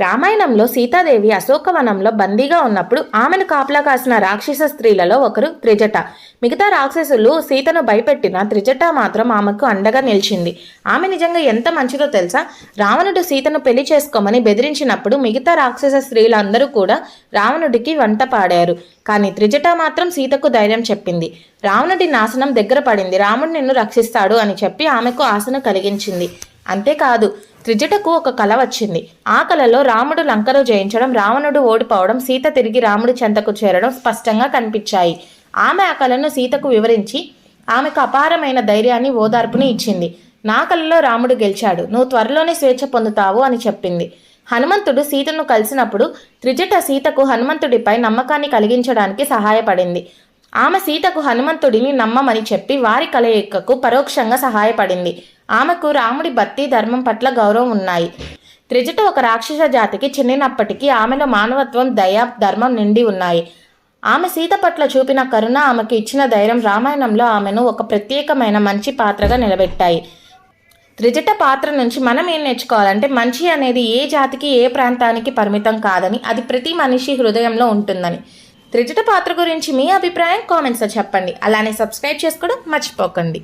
రామాయణంలో సీతాదేవి అశోకవనంలో బందీగా ఉన్నప్పుడు ఆమెను కాపలా కాసిన రాక్షస స్త్రీలలో ఒకరు త్రిజట. మిగతా రాక్షసులు సీతను భయపెట్టిన త్రిజట మాత్రం ఆమెకు అండగా నిలిచింది. ఆమె నిజంగా ఎంత మంచిదో తెలుసా? రావణుడు సీతను పెళ్ళి చేసుకోమని బెదిరించినప్పుడు మిగతా రాక్షస స్త్రీలందరూ కూడా రావణుడికి వంట పాడారు. కానీ త్రిజట మాత్రం సీతకు ధైర్యం చెప్పింది. రావణుడి నాశనం దగ్గర పడింది. రాముడు నిన్ను రక్షిస్తాడు అని చెప్పి ఆమెకు ఆశను కలిగించింది. అంతేకాదు త్రిజటకు ఒక కల వచ్చింది. ఆ కలలో రాముడు లంకను జయించడం రావణుడు ఓడిపోవడం సీత తిరిగి రాముడి చెంతకు చేరడం స్పష్టంగా కనిపించాయి. ఆమె ఆ కలను సీతకు వివరించి ఆమెకు అపారమైన ధైర్యాన్ని ఓదార్పుని ఇచ్చింది. నా కలలో రాముడు గెలిచాడు. నువ్వు త్వరలోనే స్వేచ్ఛ పొందుతావు అని చెప్పింది. హనుమంతుడు సీతను కలిసినప్పుడు త్రిజట సీతకు హనుమంతుడిపై నమ్మకాన్ని కలిగించడానికి సహాయపడింది. ఆమె సీతకు హనుమంతుడిని నమ్మమని చెప్పి వారి కలయికకు పరోక్షంగా సహాయపడింది. ఆమెకు రాముడి భక్తి ధర్మం పట్ల గౌరవం ఉన్నాయి. త్రిజట ఒక రాక్షస జాతికి చెందినప్పటికీ ఆమెలో మానవత్వం దయ ధర్మం నిండి ఉన్నాయి. ఆమె సీత పట్ల చూపిన కరుణ ఆమెకు ఇచ్చిన ధైర్యం రామాయణంలో ఆమెను ఒక ప్రత్యేకమైన మంచి పాత్రగా నిలబెట్టాయి. త్రిజట పాత్ర నుంచి మనం ఏం నేర్చుకోవాలంటే మంచి అనేది ఏ జాతికి ఏ ప్రాంతానికి పరిమితం కాదని అది ప్రతి మనిషి హృదయంలో ఉంటుందని. త్రిజట పాత్ర గురించి మీ అభిప్రాయం కామెంట్స్లో చెప్పండి. అలానే సబ్స్క్రైబ్ చేసుకోవడం మర్చిపోకండి.